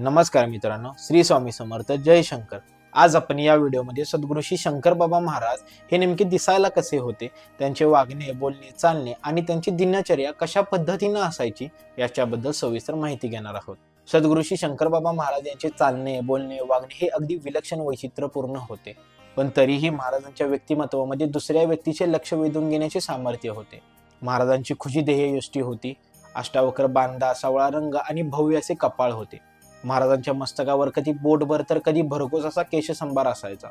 नमस्कार मित्रांनो श्री स्वामी समर्थ जय शंकर. आज आपण या व्हिडिओमध्ये सद्गुरू श्री शंकर बाबा महाराज हे नेमके दिसायला कसे होते त्यांचे वागणे बोलणे चालणे आणि त्यांची दिनचर्या कशा पद्धतीनं असायची याच्याबद्दल सविस्तर माहिती घेणार आहोत. सद्गुरू श्री शंकर बाबा महाराज यांचे चालणे बोलणे वागणे हे अगदी विलक्षण वैचित्र्यपूर्ण होते. पण तरीही महाराजांच्या व्यक्तिमत्वामध्ये दुसऱ्या व्यक्तीचे लक्ष वेधून घेण्याचे सामर्थ्य होते. महाराजांची खुशी ध्येयष्टी होती. अष्टावक्र बांधा सावळा रंग आणि भव्य असे कपाळ होते. महाराजांच्या मस्तकावर कधी बोटभर तर कधी भरघोस असा केशसंभार असायचा.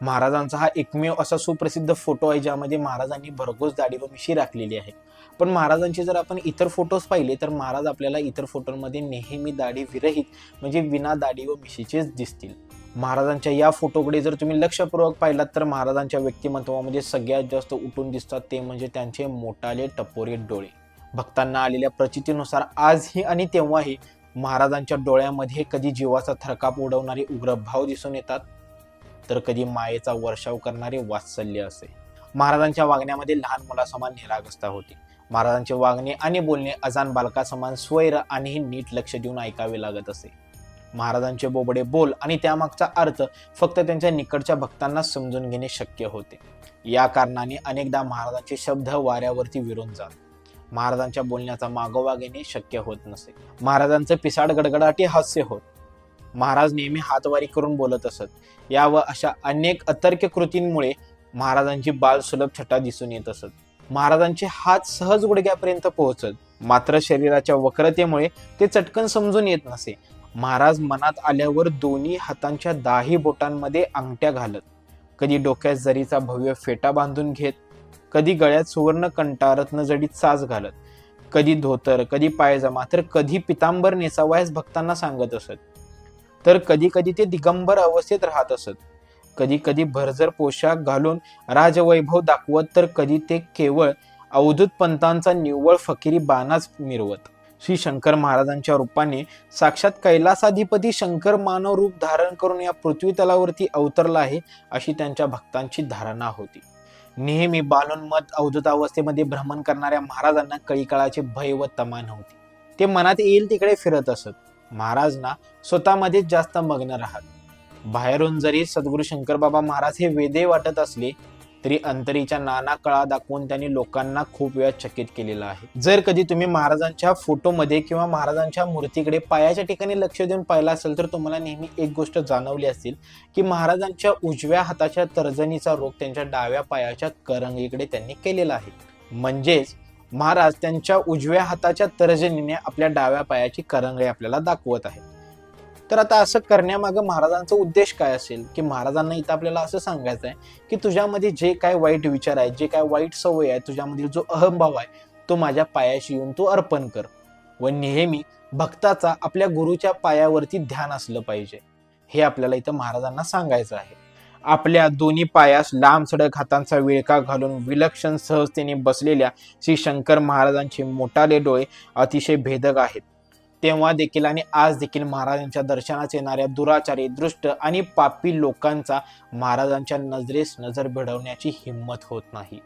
महाराजांचा हा एकमेव असा सुप्रसिद्ध फोटो आहे ज्यामध्ये महाराजांनी भरघोस दाढी व मिशी राखलेली आहे. पण महाराजांचे जर आपण इतर फोटोज पाहिले तर महाराज आपल्याला इतर फोटोंमध्ये नेहमी दाढी विरहित म्हणजे विना दाढी व मिशीचेच दिसतील. महाराजांच्या या फोटोकडे जर तुम्ही लक्षपूर्वक पाहिलात तर महाराजांच्या व्यक्तिमत्वामध्ये सगळ्यात जास्त उठून दिसतात ते म्हणजे त्यांचे मोठाले टपोरे डोळे. भक्तांना आलेल्या प्रचितीनुसार आजही आणि तेव्हाही महाराजांच्या डोळ्यामध्ये कधी जीवाचा थरकाप उडवणारे उग्रभाव दिसून येतात तर कधी मायेचा वर्षाव करणारे वात्सल्य असे. महाराजांच्या वागण्यामध्ये लहान मुलासमान निरागस्ता होती. महाराजांचे वागणे आणि बोलणे अजान बालकासमान स्वैर आणि नीट लक्ष देऊन ऐकावे लागत असे. महाराजांचे बोबडे बोल आणि त्यामागचा अर्थ फक्त त्यांच्या निकडच्या भक्तांना समजून घेणे शक्य होते. या कारणाने अनेकदा महाराजांचे शब्द वाऱ्यावरती विरून जात. महाराजांच्या बोलण्याचा मागोवा घेणे शक्य होत नसे. महाराजांचं पिसाड गडगडाटी हास्य होत. महाराज नेहमी हातवारी करून बोलत असत. या व अशा अनेक अतर्क्य कृतींमुळे महाराजांची बाल सुलभ छटा दिसून येत असत. महाराजांचे हात सहज गुडघ्यापर्यंत पोहोचत मात्र शरीराच्या वक्रतेमुळे ते चटकन समजून येत नसे. महाराज मनात आल्यावर दोन्ही हातांच्या दाही बोटांमध्ये अंगठ्या घालत कधी डोक्यात जरीचा भव्य फेटा बांधून घेत कधी गळ्यात सुवर्ण कंटारत्न जडीत साज घालत कधी धोतर कधी पायजमा तर कधी पितांबर नेसावयास भक्तांना सांगत असत. तर कधी कधी ते दिगंबर अवस्थेत राहत असत. कधी कधी भरजर पोशाख घालून राजवैभव दाखवत तर कधी ते केवळ अवधूत पंतांचा निव्वळ फकिरी बाणाच मिरवत. श्री शंकर महाराजांच्या रूपाने साक्षात कैलासाधिपती शंकर मानव रूप धारण करून या पृथ्वी तलावरती अवतरला आहे अशी त्यांच्या भक्तांची धारणा होती. नेहमी बालोन्मत अवधूतावस्थेमध्ये भ्रमण करणाऱ्या महाराजांना कळीकाळाचे भय व तमा नव्हती ते मनात येईल तिकडे फिरत असत. महाराजना स्वतःमध्येच जास्त मग्न राहत. बाहेरून जरी सद्गुरू शंकर बाबा महाराज हे वेदे वाटत असले तरी अंतरीच्या नाना कळा दाखवून त्यांनी लोकांना खूप वेळा चकित केलेला आहे. जर कधी तुम्ही महाराजांच्या फोटोमध्ये किंवा महाराजांच्या मूर्तीकडे पायाच्या ठिकाणी लक्ष देऊन पाहिला असेल तर तुम्हाला नेहमी एक गोष्ट जाणवली असेल की महाराजांच्या उजव्या हाताच्या तर्जनीचा रोग त्यांच्या डाव्या पायाच्या करंगीकडे त्यांनी केलेला आहे. म्हणजेच महाराज त्यांच्या उजव्या हाताच्या तर्जनीने आपल्या डाव्या पायाची करंगळी आपल्याला दाखवत आहे तर आता असं करण्यामागं महाराजांचा उद्देश काय असेल? की महाराजांना इथं आपल्याला असं सांगायचं आहे की तुझ्यामध्ये जे काय वाईट विचार आहेत जे काय वाईट सवय आहे तुझ्यामधील जो अहंभाव आहे तो माझ्या पायाशी येऊन तू अर्पण कर व नेहमी भक्ताचा आपल्या गुरुच्या पायावरती ध्यान असलं पाहिजे. हे आपल्याला इथं महाराजांना सांगायचं आहे. आपल्या दोन्ही पायास लांब सडक हातांचा विळका घालून विलक्षण सहजतेने बसलेल्या श्री शंकर महाराजांचे मोठाले डोळे अतिशय भेदक आहेत. तेव्हा देखील आणि आज देखील महाराजांच्या दर्शनास येणाऱ्या दुराचारी दृष्ट आणि पापी लोकांचा महाराजांच्या नजरेस नजर भिडवण्याची हिंमत होत नाही.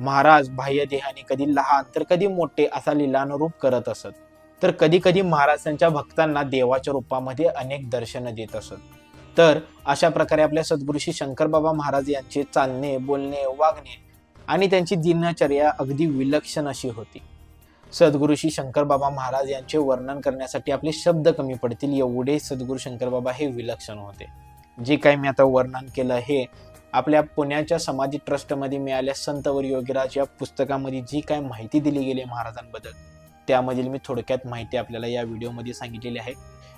महाराज बाह्य देहाने कधी लहान तर कधी मोठे असा लिलानुरूप करत असत. तर कधी कधी महाराज त्यांच्या भक्तांना देवाच्या रूपामध्ये अनेक दर्शनं देत असत. तर अशा प्रकारे आपल्या सद्गुरुशी शंकरबाबा महाराज यांचे चालणे बोलणे वागणे आणि त्यांची दिनचर्या अगदी विलक्षण अशी होती. सद्गुरुशी शंकरबाबा महाराज यांचे वर्णन करण्यासाठी आपले शब्द कमी पडतील. एवढे सद्गुरू शंकरबाबा हे विलक्षण होते. जे काही मी आता वर्णन केलं हे आपल्या पुण्याच्या समाधी ट्रस्टमध्ये मिळाल्या संतवर योगीराज या पुस्तकामध्ये जी काय माहिती दिली गेली आहे महाराजांबद्दल त्यामधील मी थोडक्यात माहिती आपल्याला या व्हिडिओमध्ये सांगितलेली आहे.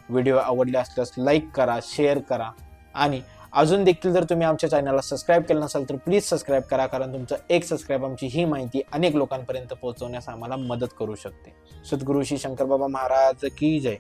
व्हिडिओ आवडले असल्यास लाईक करा शेअर करा आणि अजून देखील जर तुम्ही आमच्या चॅनलला सबस्क्राईब केलं नसाल तर प्लीज सबस्क्राईब करा कारण तुमचं एक सबस्क्राईब आमची ही माहिती अनेक लोकांपर्यंत पोहोचवण्यास आम्हाला मदत करू शकते. सद्गुरू श्री शंकर बाबा महाराज की जय.